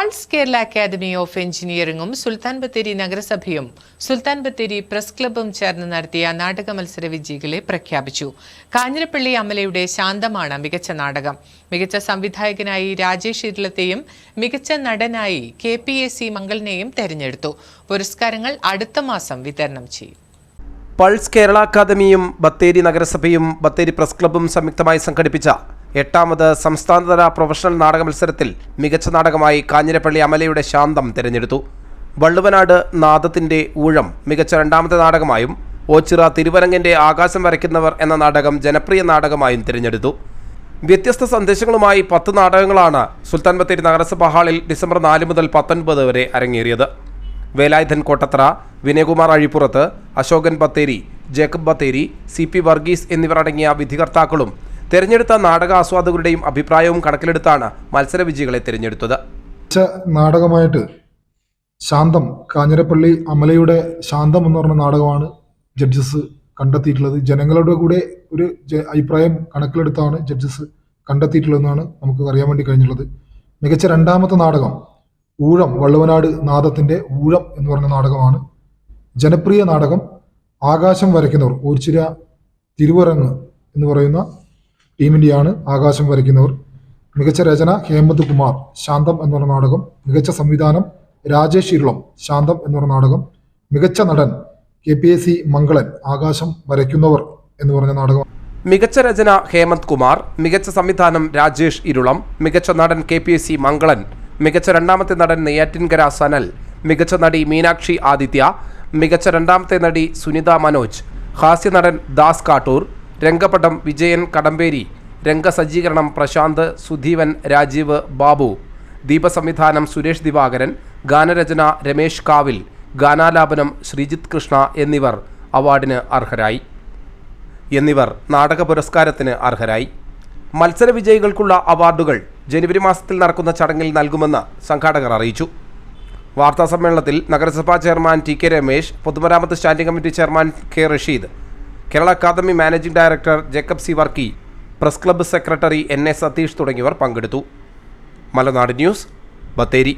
Pulse Kerala academy of എഞ്ചിനീയറിംഗും സുൽത്താൻ ബത്തേരി നഗരസഭയും Sultan Bathery press ക്ലബ്ബും ചേർന്ന് നടത്തിയ നാടക മത്സര വിജയികളെ പ്രഖ്യാപിച്ചു. കാഞ്ഞിരപ്പള്ളി അമലയുടെ ശാന്തമാണ് മികച്ച നാടകം. മികച്ച സംവിധായകനായി രാജേഷ് ഇരുളത്തെയും മികച്ച നടനായി കെ പി എ സി മംഗളിനെയും തെരഞ്ഞെടുത്തു. പുരസ്കാരങ്ങൾ അടുത്ത മാസം വിതരണം ചെയ്യും. പൾസ് കേരള അക്കാദമിയും ബത്തേരി നഗരസഭയും ബത്തേരി പ്രസ് ക്ലബ്ബും സംയുക്തമായി സംഘടിപ്പിച്ച എട്ടാമത് സംസ്ഥാനതല പ്രൊഫഷണൽ നാടക മത്സരത്തിൽ മികച്ച നാടകമായി കാഞ്ഞിരപ്പള്ളി അമലയുടെ ശാന്തം തിരഞ്ഞെടുത്തു. വള്ളുവനാട് നാദത്തിന്റെ ഊഴം മികച്ച രണ്ടാമത്തെ നാടകമായും ഓച്ചിറ തിരുവരങ്ങിന്റെ ആകാശം വരയ്ക്കുന്നവർ എന്ന നാടകം ജനപ്രിയ നാടകമായും തിരഞ്ഞെടുത്തു. വ്യത്യസ്ത സന്ദേശങ്ങളുമായി പത്ത് നാടകങ്ങളാണ് സുൽത്താൻ ബത്തേരി നഗരസഭാ ഹാളിൽ ഡിസംബർ നാല് മുതൽ പത്തൊൻപത് വരെ അരങ്ങേറിയത്. Velayudhan Kottathra Vinayakumar Azhippurath Ashokan Bathery Jacob Bathery C P Varghese എന്നിവരടങ്ങിയ വിധികർത്താക്കളും തെരഞ്ഞെടുത്ത നാടക ആസ്വാദകരുടെയും അഭിപ്രായവും കണക്കിലെടുത്താണ് മത്സര വിജയികളെ തിരഞ്ഞെടുത്തത്. നാടകമായിട്ട് ശാന്തം കാഞ്ഞിരപ്പള്ളി അമലയുടെ ശാന്തം എന്ന് പറഞ്ഞ നാടകമാണ് ജഡ്ജസ് കണ്ടെത്തിയിട്ടുള്ളത്. ജനങ്ങളുടെ കൂടെ ഒരു അഭിപ്രായം കണക്കിലെടുത്താണ് ജഡ്ജസ് കണ്ടെത്തിയിട്ടുള്ളതെന്നാണ് നമുക്ക് അറിയാൻ വേണ്ടി കഴിഞ്ഞിട്ടുള്ളത്. മികച്ച രണ്ടാമത്തെ നാടകം ഊഴം വള്ളുവനാട് നാദത്തിന്റെ ഊഴം എന്ന് പറഞ്ഞ നാടകമാണ്. ജനപ്രിയ നാടകം ആകാശം വരയ്ക്കുന്നവർ ഓർച്ചിര തിരുവരങ്ങ് എന്ന് പറയുന്ന ടീമിന്റെയാണ് ആകാശം വരയ്ക്കുന്നവർ. മികച്ച രചന ഹേമന്ത് കുമാർ ശാന്തം എന്ന് പറഞ്ഞ നാടകം. മികച്ച സംവിധാനം രാജേഷ് ഇരുളം ശാന്തം എന്ന് പറഞ്ഞ നാടകം. മികച്ച നടൻ K P S C Mangalan ആകാശം വരയ്ക്കുന്നവർ എന്ന് പറഞ്ഞ നാടകം. മികച്ച രചന ഹേമന്ത് കുമാർ മികച്ച സംവിധാനം രാജേഷ് ഇരുളം മികച്ച നടൻ K P S C Mangalan മികച്ച രണ്ടാമത്തെ നടൻ നെയ്യാറ്റിൻകര സനൽ മികച്ച നടി മീനാക്ഷി ആദിത്യ മികച്ച രണ്ടാമത്തെ നടി സുനിത മനോജ് ഹാസ്യ നടൻ ദാസ് കാട്ടൂർ രംഗപടം വിജയൻ കടമ്പേരി. രംഗസജ്ജീകരണം പ്രശാന്ത് സുധീവൻ രാജീവ് ബാബു. ദീപസംവിധാനം സുരേഷ് ദിവാകരൻ ഗാനരചന രമേശ് കാവിൽ ഗാനാലാപനം ശ്രീജിത്ത് കൃഷ്ണ എന്നിവർ അവാർഡിന് അർഹരായി. എന്നിവർ നാടക പുരസ്കാരത്തിന് അർഹരായി. മത്സര വിജയികൾക്കുള്ള അവാർഡുകൾ ജനുവരി മാസത്തിൽ നടക്കുന്ന ചടങ്ങിൽ നൽകുമെന്ന് സംഘാടകർ അറിയിച്ചു. വാർത്താസമ്മേളനത്തിൽ നഗരസഭാ ചെയർമാൻ ടി കെ രമേശ് പൊതുമരാമത്ത് standing committee chairman K Rasheed Kerala academy managing director Jacob C Varkey press club secretary N A Satheesh തുടങ്ങിയവർ പങ്കെടുത്തു. മലനാട് ന്യൂസ് ബത്തേരി.